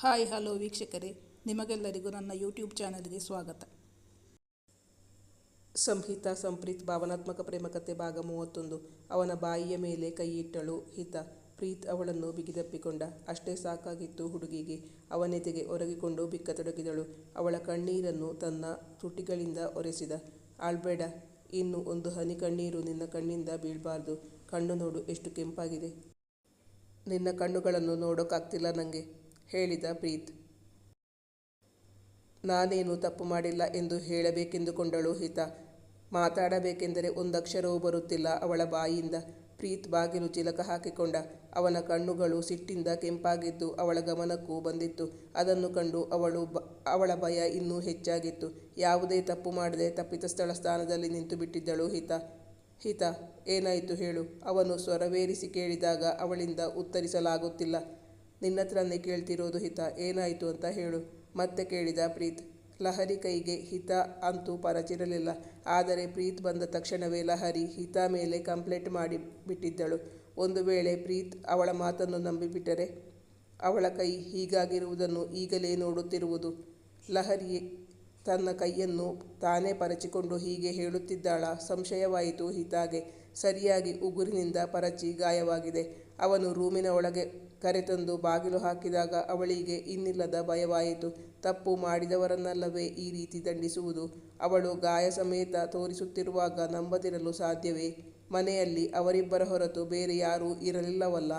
Hi, hello ವೀಕ್ಷಕರೇ. ನಿಮಗೆಲ್ಲರಿಗೂ ನನ್ನ ಯೂಟ್ಯೂಬ್ ಚಾನಲ್ಗೆ ಸ್ವಾಗತ. ಸಂಹಿತ, ಸಂಪ್ರೀತ್, ಭಾವನಾತ್ಮಕ ಪ್ರೇಮಕತೆ ಭಾಗ ಮೂವತ್ತೊಂದು. ಅವನ ಬಾಯಿಯ ಮೇಲೆ ಕೈಯಿಟ್ಟಳು ಹಿತ. ಪ್ರೀತ್ ಅವಳನ್ನು ಬಿಗಿದಪ್ಪಿಕೊಂಡ. ಅಷ್ಟೇ ಸಾಕಾಗಿತ್ತು ಹುಡುಗಿಗೆ. ಅವನೆತೆಗೆ ಒರಗಿಕೊಂಡು ಬಿಕ್ಕತೊಡಗಿದಳು. ಅವಳ ಕಣ್ಣೀರನ್ನು ತನ್ನ ತುಟಿಗಳಿಂದ ಒರೆಸಿದ. ಆಳ್ಬೇಡ. ಇನ್ನು ಒಂದು ಹನಿ ಕಣ್ಣೀರು ನಿನ್ನ ಕಣ್ಣಿಂದ ಬೀಳಬಾರ್ದು. ಕಣ್ಣು ನೋಡು, ಎಷ್ಟು ಕೆಂಪಾಗಿದೆ. ನಿನ್ನ ಕಣ್ಣುಗಳನ್ನು ನೋಡೋಕ್ಕಾಗ್ತಿಲ್ಲ ನನಗೆ ಹೇಳಿದ ಪ್ರೀತ್. ನಾನೇನು ತಪ್ಪು ಮಾಡಿಲ್ಲ ಎಂದು ಹೇಳಬೇಕೆಂದುಕೊಂಡಳು ಹಿತ. ಮಾತಾಡಬೇಕೆಂದರೆ ಒಂದಕ್ಷರವೂ ಬರುತ್ತಿಲ್ಲ ಅವಳ ಬಾಯಿಯಿಂದ ಪ್ರೀತ್ ಬಾಗಿಲು ಚಿಲಕ ಹಾಕಿಕೊಂಡ. ಅವನ ಕಣ್ಣುಗಳು ಸಿಟ್ಟಿಂದ ಕೆಂಪಾಗಿದ್ದು ಅವಳ ಗಮನಕ್ಕೂ ಬಂದಿತ್ತು. ಅದನ್ನು ಕಂಡು ಅವಳು ಬ, ಅವಳ ಭಯ ಇನ್ನೂ ಹೆಚ್ಚಾಗಿತ್ತು. ಯಾವುದೇ ತಪ್ಪು ಮಾಡದೆ ತಪ್ಪಿತಸ್ಥಳ ಸ್ಥಾನದಲ್ಲಿ ನಿಂತು ಬಿಟ್ಟಿದ್ದಳು ಹಿತ. ಹಿತ, ಏನಾಯಿತು ಹೇಳು. ಅವನು ಸ್ವರವೇರಿಸಿ ಕೇಳಿದಾಗ ಅವಳಿಂದ ಉತ್ತರಿಸಲಾಗುತ್ತಿಲ್ಲ. ನಿನ್ನತ್ರನೇ ಕೇಳ್ತಿರೋದು ಹಿತ, ಏನಾಯಿತು ಅಂತ ಹೇಳು. ಮತ್ತೆ ಕೇಳಿದ ಪ್ರೀತ್, ಲಹರಿ ಕೈಗೆ ಹಿತ ಅಂತೂ ಪರಚಿರಲಿಲ್ಲ. ಆದರೆ ಪ್ರೀತ್ ಬಂದ ತಕ್ಷಣವೇ ಲಹರಿ ಹಿತ ಮೇಲೆ ಕಂಪ್ಲೇಂಟ್ ಮಾಡಿ ಬಿಟ್ಟಿದ್ದಳು ಒಂದು ವೇಳೆ ಪ್ರೀತ್ ಅವಳ ಮಾತನ್ನು ನಂಬಿಬಿಟ್ಟರೆ ಅವಳ ಕೈ ಹೀಗಾಗಿರುವುದನ್ನು ಈಗಲೇ ನೋಡುತ್ತಿರುವುದು. ಲಹರಿ ತನ್ನ ಕೈಯನ್ನು ತಾನೇ ಪರಚಿಕೊಂಡು ಹೀಗೆ ಹೇಳುತ್ತಿದ್ದಾಳ? ಸಂಶಯವಾಯಿತು ಹಿತಾಗೆ. ಸರಿಯಾಗಿ ಉಗುರಿನಿಂದ ಪರಚಿ ಗಾಯವಾಗಿದೆ. ಅವನು ರೂಮಿನ ಒಳಗೆ ಕರೆತಂದು ಬಾಗಿಲು ಹಾಕಿದಾಗ ಅವಳಿಗೆ ಇನ್ನಿಲ್ಲದ ಭಯವಾಯಿತು. ತಪ್ಪು ಮಾಡಿದವರನ್ನಲ್ಲವೇ ಈ ರೀತಿ ದಂಡಿಸುವುದು? ಅವಳು ಗಾಯ ಸಮೇತ ತೋರಿಸುತ್ತಿರುವಾಗ ನಂಬದಿರಲು ಸಾಧ್ಯವೇ? ಮನೆಯಲ್ಲಿ ಅವರಿಬ್ಬರ ಹೊರತು ಬೇರೆ ಯಾರೂ ಇರಲಿಲ್ಲವಲ್ಲ?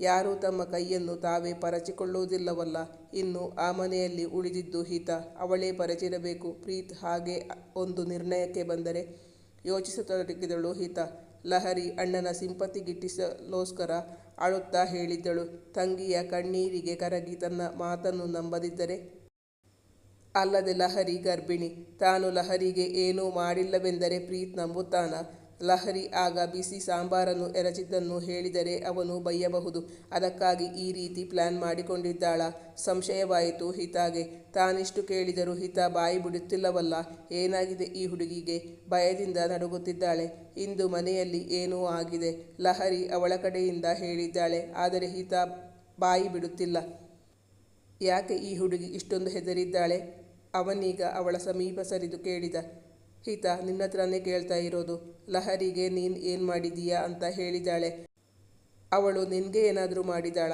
ಯಾರೂ ತಮ್ಮ ಕೈಯನ್ನು ತಾವೇ ಪರಚಿಕೊಳ್ಳುವುದಿಲ್ಲವಲ್ಲ? ಇನ್ನು ಆ ಮನೆಯಲ್ಲಿ ಉಳಿದಿದ್ದು ಹಿತ ಅವಳೇ ಪರಚಿರಬೇಕು. ಪ್ರೀತ್ ಹಾಗೆ ಒಂದು ನಿರ್ಣಯಕ್ಕೆ ಬಂದರೆ ಯೋಚಿಸತೊಡಗಿದಳು ಹಿತ. ಲಹರಿ ಅಣ್ಣನ ಸಿಂಪತಿ ಗಿಟ್ಟಿಸಲೋಸ್ಕರ ಅಳುತ್ತಾ ಹೇಳಿದ್ದಳು. ತಂಗಿಯ ಕಣ್ಣೀರಿಗೆ ಕರಗಿ ತನ್ನ ಮಾತನ್ನು ನಂಬದಿದ್ದರೆ? ಅಲ್ಲದೆ ಲಹರಿ ಗರ್ಭಿಣಿ, ತಾನು ಲಹರಿಗೆ ಏನೂ ಮಾಡಿಲ್ಲವೆಂದರೆ ಪ್ರೀತ್ ನಂಬುತ್ತಾನ? ಲಹರಿ, ಆಗ ಬಿಸಿ ಸಾಂಬಾರನ್ನು ಎರಚಿದ್ದನ್ನು ಹೇಳಿದರೆ ಅವನು ಬೈಯಬಹುದು. ಅದಕ್ಕಾಗಿ ಈ ರೀತಿ ಪ್ಲಾನ್ ಮಾಡಿಕೊಂಡಿದ್ದಾಳ. ಸಂಶಯವಾಯಿತು ಹಿತಾಗೆ. ತಾನಿಷ್ಟು ಕೇಳಿದರೂ ಹಿತ ಬಾಯಿ ಬಿಡುತ್ತಿಲ್ಲವಲ್ಲ. ಏನಾಗಿದೆ ಈ ಹುಡುಗಿಗೆ? ಭಯದಿಂದ ನಡುಗುತ್ತಿದ್ದಾಳೆ. ಇಂದು ಮನೆಯಲ್ಲಿ ಏನೂ ಆಗಿದೆ. ಲಹರಿ ಅವಳ ಕಡೆಯಿಂದ ಹೇಳಿದ್ದಾಳೆ. ಆದರೆ ಹಿತ ಬಾಯಿ ಬಿಡುತ್ತಿಲ್ಲ. ಯಾಕೆ ಈ ಹುಡುಗಿ ಇಷ್ಟೊಂದು ಹೆದರಿದ್ದಾಳೆ? ಅವನೀಗ ಅವಳ ಸಮೀಪ ಸರಿದು ಕೇಳಿದ. ಹಿತ ನಿನ್ನತ್ರನೇ ಕೇಳ್ತಾ ಇರೋದು. ಲಹರಿಗೆ ನೀನು ಏನು ಮಾಡಿದೀಯಾ ಅಂತ ಹೇಳಿದಾಳೆ. ಅವಳು ನಿನಗೆ ಏನಾದರೂ ಮಾಡಿದಾಳ?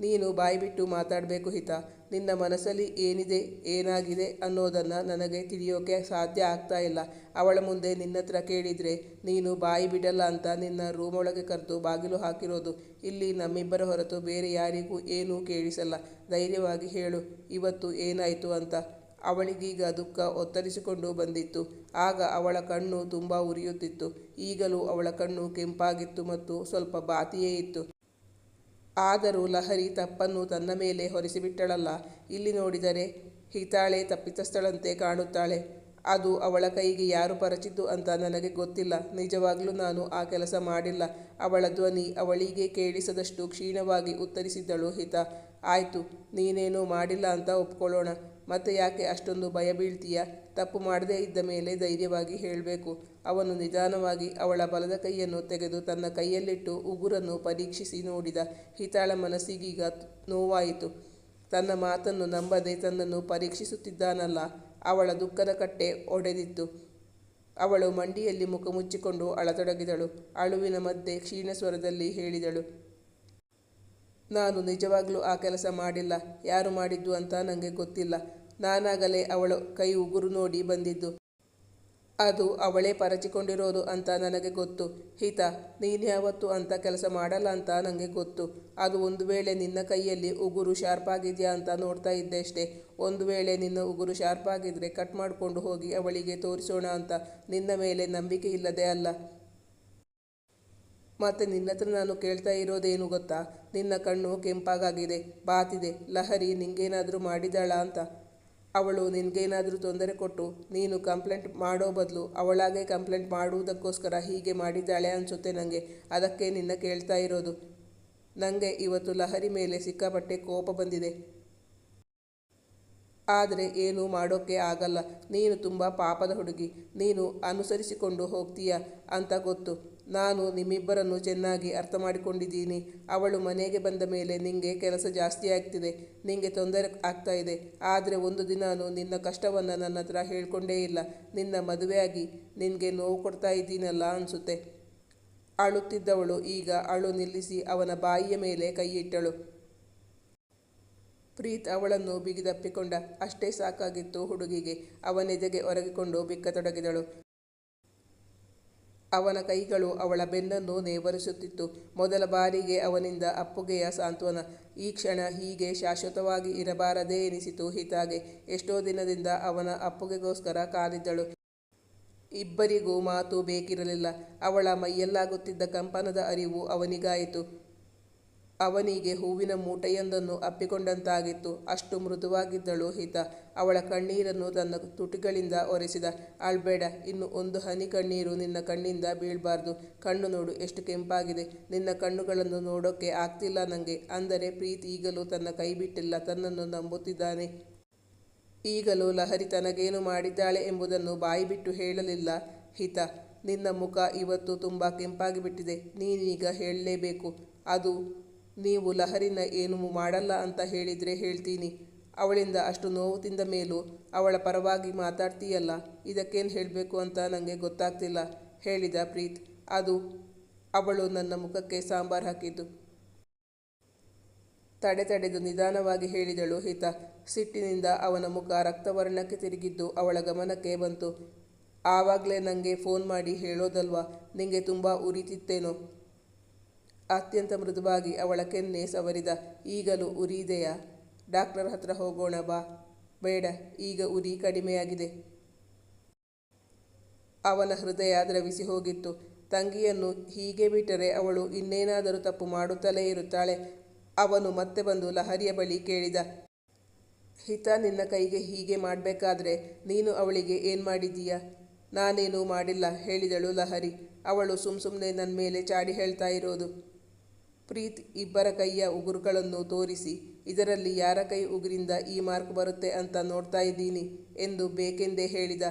ನೀನು ಬಾಯ್ಬಿಟ್ಟು ಮಾತಾಡಬೇಕು ಹಿತ. ನಿನ್ನ ಮನಸ್ಸಲ್ಲಿ ಏನಿದೆ, ಏನಾಗಿದೆ ಅನ್ನೋದನ್ನು ನನಗೆ ತಿಳಿಯೋಕೆ ಸಾಧ್ಯ ಆಗ್ತಾ ಇಲ್ಲ. ಅವಳ ಮುಂದೆ ನಿನ್ನತ್ರ ಕೇಳಿದರೆ ನೀನು ಬಾಯಿ ಬಿಡಲ್ಲ ಅಂತ ನಿನ್ನ ರೂಮೊಳಗೆ ಕರೆದು ಬಾಗಿಲು ಹಾಕಿರೋದು. ಇಲ್ಲಿ ನಮ್ಮಿಬ್ಬರ ಹೊರತು ಬೇರೆ ಯಾರಿಗೂ ಏನೂ ಕೇಳಿಸಲ್ಲ. ಧೈರ್ಯವಾಗಿ ಹೇಳು, ಇವತ್ತು ಏನಾಯಿತು ಅಂತ. ಅವಳಿಗೀಗ ದುಃಖ ಒತ್ತರಿಸಿಕೊಂಡು ಬಂದಿತ್ತು. ಆಗ ಅವಳ ಕಣ್ಣು ತುಂಬ ಉರಿಯುತ್ತಿತ್ತು. ಈಗಲೂ ಅವಳ ಕಣ್ಣು ಕೆಂಪಾಗಿತ್ತು ಮತ್ತು ಸ್ವಲ್ಪ ಬಾತಿಯೇ ಇತ್ತು. ಆದರೂ ಲಹರಿ ತಪ್ಪನ್ನು ತನ್ನ ಮೇಲೆ ಹೊರಿಸಿಬಿಟ್ಟಳಲ್ಲ. ಇಲ್ಲಿ ನೋಡಿದರೆ ಹಿತಾಳೆ ತಪ್ಪಿತಸ್ಥಳಂತೆ ಕಾಣುತ್ತಾಳೆ. ಅದು ಅವಳ ಕೈಗೆ ಯಾರು ಪರಚಿತು ಅಂತ ನನಗೆ ಗೊತ್ತಿಲ್ಲ. ನಿಜವಾಗಲೂ ನಾನು ಆ ಕೆಲಸ ಮಾಡಿಲ್ಲ. ಅವಳ ಧ್ವನಿ ಅವಳಿಗೆ ಕೇಳಿಸದಷ್ಟು ಕ್ಷೀಣವಾಗಿ ಉತ್ತರಿಸಿದ್ದಳು ಹಿತ. ಆಯಿತು, ನೀನೇನೂ ಮಾಡಿಲ್ಲ ಅಂತ ಒಪ್ಕೊಳ್ಳೋಣ. ಮತ್ತೆ ಯಾಕೆ ಅಷ್ಟೊಂದು ಭಯ ಬೀಳ್ತೀಯ ತಪ್ಪು ಮಾಡದೇ ಇದ್ದ ಮೇಲೆ ಧೈರ್ಯವಾಗಿ ಹೇಳಬೇಕು. ಅವನು ನಿಧಾನವಾಗಿ ಅವಳ ಬಲದ ಕೈಯನ್ನು ತೆಗೆದು ತನ್ನ ಕೈಯಲ್ಲಿಟ್ಟು ಉಗುರನ್ನು ಪರೀಕ್ಷಿಸಿ ನೋಡಿದ ಹಿತಾಳ ಮನಸ್ಸಿಗೀಗ ನೋವಾಯಿತು. ತನ್ನ ಮಾತನ್ನು ನಂಬದೆ ತನ್ನನ್ನು ಪರೀಕ್ಷಿಸುತ್ತಿದ್ದಾನಲ್ಲ, ಅವಳ ದುಃಖದ ಕಟ್ಟೆ ಒಡೆದಿತ್ತು. ಅವಳು ಮಂಡಿಯಲ್ಲಿ ಮುಖ ಮುಚ್ಚಿಕೊಂಡು ಅಳತೊಡಗಿದಳು. ಅಳುವಿನ ಮಧ್ಯೆ ಕ್ಷೀಣ ಸ್ವರದಲ್ಲಿ ಹೇಳಿದಳು ನಾನು ನಿಜವಾಗ್ಲೂ ಆ ಕೆಲಸ ಮಾಡಿಲ್ಲ. ಯಾರು ಮಾಡಿದ್ದು ಅಂತ ನನಗೆ ಗೊತ್ತಿಲ್ಲ. ನಾನಾಗಲೇ ಅವಳು ಕೈ ಉಗುರು ನೋಡಿ ಬಂದಿದ್ದು. ಅದು ಅವಳೇ ಪರಚಿಕೊಂಡಿರೋದು ಅಂತ ನನಗೆ ಗೊತ್ತು. ಹಿತ ನೀನ್ಯಾವತ್ತು ಅಂತ ಕೆಲಸ ಮಾಡಲ್ಲ ಅಂತ ನನಗೆ ಗೊತ್ತು. ಅದು ಒಂದು ವೇಳೆ ನಿನ್ನ ಕೈಯಲ್ಲಿ ಉಗುರು ಶಾರ್ಪ್ ಆಗಿದೆಯಾ ಅಂತ ನೋಡ್ತಾ ಇದ್ದೆ ಅಷ್ಟೇ ಒಂದು ವೇಳೆ ನಿನ್ನ ಉಗುರು ಶಾರ್ಪ್ ಆಗಿದ್ರೆ ಕಟ್ ಮಾಡಿಕೊಂಡು ಹೋಗಿ ಅವಳಿಗೆ ತೋರಿಸೋಣ ಅಂತ ನಿನ್ನ ಮೇಲೆ ನಂಬಿಕೆ ಇಲ್ಲದೆ ಅಲ್ಲ. ಮತ್ತು ನಿನ್ನತ್ರ ನಾನು ಕೇಳ್ತಾ ಇರೋದೇನು ಗೊತ್ತಾ? ನಿನ್ನ ಕಣ್ಣು ಕೆಂಪಾಗಾಗಿದೆ, ಬಾತಿದೆ, ಲಹರಿ ನಿಂಗೇನಾದರೂ ಮಾಡಿದಾಳ ಅಂತ. ಅವಳು ನಿನಗೇನಾದರೂ ತೊಂದರೆ ಕೊಟ್ಟು ನೀನು ಕಂಪ್ಲೇಂಟ್ ಮಾಡೋ ಬದಲು ಅವಳಾಗೆ ಕಂಪ್ಲೇಂಟ್ ಮಾಡುವುದಕ್ಕೋಸ್ಕರ ಹೀಗೆ ಮಾಡಿದ್ದಾಳೆ ಅನಿಸುತ್ತೆ ನನಗೆ ಅದಕ್ಕೆ ನಿನ್ನ ಕೇಳ್ತಾ ಇರೋದು. ನನಗೆ ಇವತ್ತು ಲಹರಿ ಮೇಲೆ ಸಿಕ್ಕಾಪಟ್ಟೆ ಕೋಪ ಬಂದಿದೆ. ಆದರೆ ಏನೂ ಮಾಡೋಕ್ಕೆ ಆಗಲ್ಲ. ನೀನು ತುಂಬ ಪಾಪದ ಹುಡುಗಿ. ನೀನು ಅನುಸರಿಸಿಕೊಂಡು ಹೋಗ್ತೀಯ ಅಂತ ಗೊತ್ತು. ನಾನು ನಿಮ್ಮಿಬ್ಬರನ್ನು ಚೆನ್ನಾಗಿ ಅರ್ಥ ಮಾಡಿಕೊಂಡಿದ್ದೀನಿ ಅವಳು ಮನೆಗೆ ಬಂದ ಮೇಲೆ ನಿಂಗೆ ಕೆಲಸ ಜಾಸ್ತಿ ಆಗ್ತಿದೆ. ನಿಂಗೆ ತೊಂದರೆ ಆಗ್ತಾ ಇದೆ. ಆದರೆ ಒಂದು ದಿನಾನು ನಿನ್ನ ಕಷ್ಟವನ್ನು ನನ್ನ ಹತ್ರ ಹೇಳ್ಕೊಂಡೇ ಇಲ್ಲ. ನಿನ್ನ ಮದುವೆಯಾಗಿ ನಿನಗೆ ನೋವು ಕೊಡ್ತಾ ಇದ್ದೀನಲ್ಲ ಅನಿಸುತ್ತೆ. ಅಳುತ್ತಿದ್ದವಳು ಈಗ ಅಳು ನಿಲ್ಲಿಸಿ ಅವನ ಬಾಯಿಯ ಮೇಲೆ ಕೈಯಿಟ್ಟಳು. ಪ್ರೀತ್ ಅವಳನ್ನು ಬಿಗಿದಪ್ಪಿಕೊಂಡ. ಅಷ್ಟೇ ಸಾಕಾಗಿತ್ತು ಹುಡುಗಿಗೆ. ಅವನೆದೆಗೆ ಒರಗಿಕೊಂಡು ಬಿಕ್ಕತೊಡಗಿದಳು. ಅವನ ಕೈಗಳು ಅವಳ ಬೆನ್ನನ್ನು ನೇವರಿಸುತ್ತಿತ್ತು. ಮೊದಲ ಬಾರಿಗೆ ಅವನಿಂದ ಅಪ್ಪುಗೆಯ ಸಾಂತ್ವನ, ಈ ಕ್ಷಣ ಹೀಗೆ ಶಾಶ್ವತವಾಗಿ ಇರಬಾರದೇ ಎನಿಸಿತು ಹಿತಾಗೆ. ಎಷ್ಟೋ ದಿನದಿಂದ ಅವನ ಅಪ್ಪುಗೆಗೋಸ್ಕರ ಕಾದಿದ್ದಳು. ಇಬ್ಬರಿಗೂ ಮಾತು ಬೇಕಿರಲಿಲ್ಲ. ಅವಳ ಮೈಯಲ್ಲಾಗುತ್ತಿದ್ದ ಕಂಪನದ ಅರಿವು ಅವನಿಗಾಯಿತು. ಅವನಿಗೆ ಹೂವಿನ ಮೂಟೆಯೊಂದನ್ನು ಅಪ್ಪಿಕೊಂಡಂತಾಗಿತ್ತು. ಅಷ್ಟು ಮೃದುವಾಗಿದ್ದಳು ಹಿತ. ಅವಳ ಕಣ್ಣೀರನ್ನು ತನ್ನ ತುಟಿಗಳಿಂದ ಒರೆಸಿದ. ಅಳ್ಬೇಡ ಇನ್ನು ಒಂದು ಹನಿ ಕಣ್ಣೀರು ನಿನ್ನ ಕಣ್ಣಿಂದ ಬೀಳಬಾರ್ದು. ಕಣ್ಣು ನೋಡು, ಎಷ್ಟು ಕೆಂಪಾಗಿದೆ. ನಿನ್ನ ಕಣ್ಣುಗಳನ್ನು ನೋಡೋಕ್ಕೆ ಆಗ್ತಿಲ್ಲ ನನಗೆ ಅಂದರೆ ಪ್ರೀತಿ ಈಗಲೂ ತನ್ನ ಕೈ ಬಿಟ್ಟಿಲ್ಲ ತನ್ನನ್ನು ನಂಬುತ್ತಿದ್ದಾನೆ. ಈಗಲೂ ಲಹರಿ ತನಗೇನು ಮಾಡಿದ್ದಾಳೆ ಎಂಬುದನ್ನು ಬಾಯಿ ಬಿಟ್ಟು ಹೇಳಲಿಲ್ಲ ಹಿತ. ನಿನ್ನ ಮುಖ ಇವತ್ತು ತುಂಬ ಕೆಂಪಾಗಿ ಬಿಟ್ಟಿದೆ ನೀನೀಗ ಹೇಳಲೇಬೇಕು. ಅದು ನೀವು ಲಹರಿನ ಏನು ಮಾಡಲ್ಲ ಅಂತ ಹೇಳಿದರೆ ಹೇಳ್ತೀನಿ. ಅವಳಿಂದ ಅಷ್ಟು ನೋವು ತಿಂದ ಮೇಲೂ ಅವಳ ಪರವಾಗಿ ಮಾತಾಡ್ತೀಯಲ್ಲ, ಇದಕ್ಕೇನು ಹೇಳಬೇಕು ಅಂತ ನನಗೆ ಗೊತ್ತಾಗ್ತಿಲ್ಲ, ಹೇಳಿದ ಪ್ರೀತ್. ಅದು ಅವಳು ನನ್ನ ಮುಖಕ್ಕೆ ಸಾಂಬಾರು ಹಾಕಿದ್ದು. ತಡೆ ತಡೆದು ನಿಧಾನವಾಗಿ ಹೇಳಿದಳು ಹಿತ. ಸಿಟ್ಟಿನಿಂದ ಅವನ ಮುಖ ರಕ್ತವರ್ಣಕ್ಕೆ ತಿರುಗಿದ್ದು ಅವಳ ಗಮನಕ್ಕೆ ಬಂತು. ಆವಾಗಲೇ ನನಗೆ ಫೋನ್ ಮಾಡಿ ಹೇಳೋದಲ್ವಾ, ನಿಂಗೆ ತುಂಬ ಉರಿತಿತ್ತೇನೋ. ಅತ್ಯಂತ ಮೃದುವಾಗಿ ಅವಳ ಕೆನ್ನೆ ಸವರಿದ, ಈಗಲೂ ಉರಿ ಇದೆಯಾ ಡಾಕ್ಟರ್ ಹತ್ರ ಹೋಗೋಣ ಬಾ. ಬೇಡ, ಈಗ ಉರಿ ಕಡಿಮೆಯಾಗಿದೆ. ಅವನ ಹೃದಯ ದ್ರವಿಸಿ ಹೋಗಿತ್ತು. ತಂಗಿಯನ್ನು ಹೀಗೆ ಬಿಟ್ಟರೆ ಅವಳು ಇನ್ನೇನಾದರೂ ತಪ್ಪು ಮಾಡುತ್ತಲೇ ಇರುತ್ತಾಳೆ? ಅವನು ಮತ್ತೆ ಬಂದು ಲಹರಿಯ ಬಳಿ ಕೇಳಿದ, ಹಿತ, ನಿನ್ನ ಕೈಗೆ ಹೀಗೆ ಮಾಡಬೇಕಾದ್ರೆ ನೀನು ಅವಳಿಗೆ ಏನು ಮಾಡಿದ್ದೀಯಾ? ನಾನೇನೂ ಮಾಡಿಲ್ಲ, ಹೇಳಿದಳು ಲಹರಿ. ಅವಳು ಸುಮ್ ಸುಮ್ಮನೆ ನನ್ನ ಮೇಲೆ ಚಾಡಿ ಹೇಳ್ತಾ ಇರೋದು. ಪ್ರೀತ್ ಇಬ್ಬರ ಕೈಯ ಉಗುರುಗಳನ್ನು ತೋರಿಸಿ, ಇದರಲ್ಲಿ ಯಾರ ಕೈ ಉಗುರಿಂದ ಈ ಮಾರ್ಕ್ ಬರುತ್ತೆ ಅಂತ ನೋಡ್ತಾ ಇದ್ದೀನಿ ಎಂದು ಬೇಕೆಂದೇ ಹೇಳಿದ.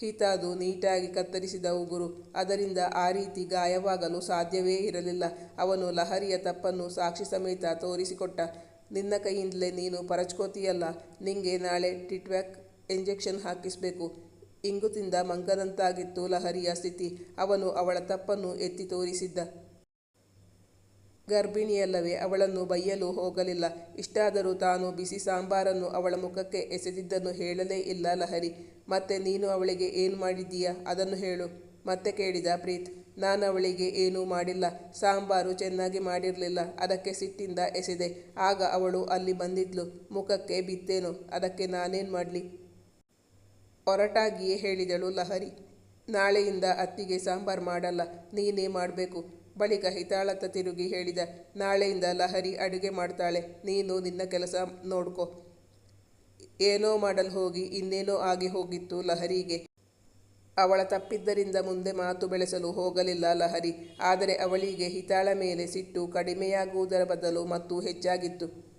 ಹಿತಾದು ನೀಟಾಗಿ ಕತ್ತರಿಸಿದ ಉಗುರು ಅದರಿಂದ ಆ ರೀತಿ ಗಾಯವಾಗಲು ಸಾಧ್ಯವೇ ಇರಲಿಲ್ಲ. ಅವನು ಲಹರಿಯ ತಪ್ಪನ್ನು ಸಾಕ್ಷಿ ಸಮೇತ ತೋರಿಸಿಕೊಟ್ಟ. ನಿನ್ನ ಕೈಯಿಂದಲೇ ನೀನು ಪರಚ್ಕೋತೀಯಲ್ಲ, ನಿಂಗೆ ನಾಳೆ ಟಿಟ್ವ್ಯಾಕ್ ಇಂಜೆಕ್ಷನ್ ಹಾಕಿಸಬೇಕು. ಇಂಗುತಿಂದ ಮಂಗನಂತಾಗಿತ್ತು ಲಹರಿಯ ಸ್ಥಿತಿ. ಅವನು ಅವಳ ತಪ್ಪನ್ನು ಎತ್ತಿ ತೋರಿಸಿದ್ದ. ಗರ್ಭಿಣಿಯಲ್ಲವೇ, ಅವಳನ್ನು ಬೈಯಲು ಹೋಗಲಿಲ್ಲ. ಇಷ್ಟಾದರೂ ತಾನು ಬಿಸಿ ಸಾಂಬಾರನ್ನು ಅವಳ ಮುಖಕ್ಕೆ ಎಸೆದಿದ್ದನ್ನು ಹೇಳಲೇ ಇಲ್ಲ ಲಹರಿ. ಮತ್ತೆ ನೀನು ಅವಳಿಗೆ ಏನು ಮಾಡಿದ್ದೀಯಾ? ಅದನ್ನು ಹೇಳು. ಮತ್ತೆ ಕೇಳಿದ ಪ್ರೀತ್, ನಾನು ಅವಳಿಗೆ ಏನೂ ಮಾಡಿಲ್ಲ. ಸಾಂಬಾರು ಚೆನ್ನಾಗಿ ಮಾಡಿರಲಿಲ್ಲ. ಅದಕ್ಕೆ ಸಿಟ್ಟಿಂದ ಎಸೆದೆ. ಆಗ ಅವಳು ಅಲ್ಲಿ ಬಂದಿದ್ಲು. ಮುಖಕ್ಕೆ ಬಿತ್ತೇನು? ಅದಕ್ಕೆ ನಾನೇನು ಮಾಡಲಿ? ಹೊರಟಾಗಿಯೇ ಹೇಳಿದಳು ಲಹರಿ. ನಾಳೆಯಿಂದ ಅತ್ತಿಗೆ ಸಾಂಬಾರು ಮಾಡಲ್ಲ. ನೀನೇ ಮಾಡಬೇಕು. ಬಳಿಕ ಹಿತಾಳತ್ತ ತಿರುಗಿ ಹೇಳಿದ, ನಾಳೆಯಿಂದ ಲಹರಿ ಅಡುಗೆ ಮಾಡ್ತಾಳೆ, ನೀನು ನಿನ್ನ ಕೆಲಸ ನೋಡ್ಕೊ. ಏನೋ ಮಾಡಲು ಹೋಗಿ, ಇನ್ನೇನೋ ಆಗಿ ಹೋಗಿತ್ತು ಲಹರಿಗೆ. ಅವಳ ತಪ್ಪಿದ್ದರಿಂದ ಮುಂದೆ ಮಾತು ಬೆಳೆಸಲು ಹೋಗಲಿಲ್ಲ ಲಹರಿ, ಆದರೆ ಅವಳಿಗೆ ಹಿತಾಳ ಮೇಲೆ ಸಿಟ್ಟು ಕಡಿಮೆಯಾಗುವುದರ ಬದಲು ಮತ್ತು ಹೆಚ್ಚಾಗಿತ್ತು.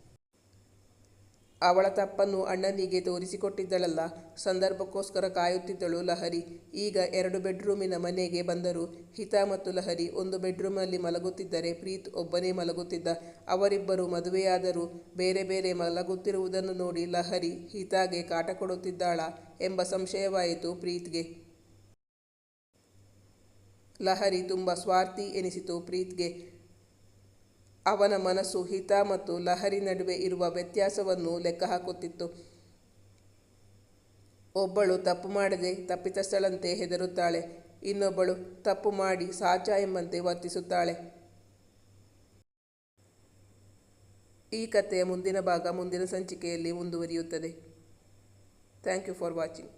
ಅವಳ ತಪ್ಪನ್ನು ಅಣ್ಣನಿಗೆ ತೋರಿಸಿಕೊಟ್ಟಿದ್ದಳಲ್ಲ. ಸಂದರ್ಭಕ್ಕೋಸ್ಕರ ಕಾಯುತ್ತಿದ್ದಳು ಲಹರಿ. ಈಗ ಎರಡು ಬೆಡ್ರೂಮಿನ ಮನೆಗೆ ಬಂದರು. ಹಿತಾ ಮತ್ತು ಲಹರಿ ಒಂದು ಬೆಡ್ರೂಮಲ್ಲಿ ಮಲಗುತ್ತಿದ್ದರೆ ಪ್ರೀತ್ ಒಬ್ಬನೇ ಮಲಗುತ್ತಿದ್ದ. ಅವರಿಬ್ಬರು ಮದುವೆಯಾದರೂ. ಬೇರೆ ಬೇರೆ ಮಲಗುತ್ತಿರುವುದನ್ನು ನೋಡಿ ಲಹರಿ ಹಿತಾಗೆ ಕಾಟ ಕೊಡುತ್ತಿದ್ದಾಳ ಎಂಬ ಸಂಶಯವಾಯಿತು ಪ್ರೀತ್ಗೆ. ಲಹರಿ ತುಂಬ ಸ್ವಾರ್ಥಿ ಎನಿಸಿತು ಪ್ರೀತ್ಗೆ. ಅವನ ಮನಸ್ಸು ಹಿತ ಮತ್ತು ಲಹರಿ ನಡುವೆ ಇರುವ ವ್ಯತ್ಯಾಸವನ್ನು ಲೆಕ್ಕ ಹಾಕುತ್ತಿತ್ತು ಒಬ್ಬಳು ತಪ್ಪು ಮಾಡದೆ ತಪ್ಪಿತಸ್ಥಳಂತೆ ಹೆದರುತ್ತಾಳೆ. ಇನ್ನೊಬ್ಬಳು ತಪ್ಪು ಮಾಡಿ ಸಾಚ ಎಂಬಂತೆ ವರ್ತಿಸುತ್ತಾಳೆ. ಈ ಕಥೆಯ ಮುಂದಿನ ಭಾಗ ಮುಂದಿನ ಸಂಚಿಕೆಯಲ್ಲಿ ಮುಂದುವರಿಯುತ್ತದೆ. Thank you for watching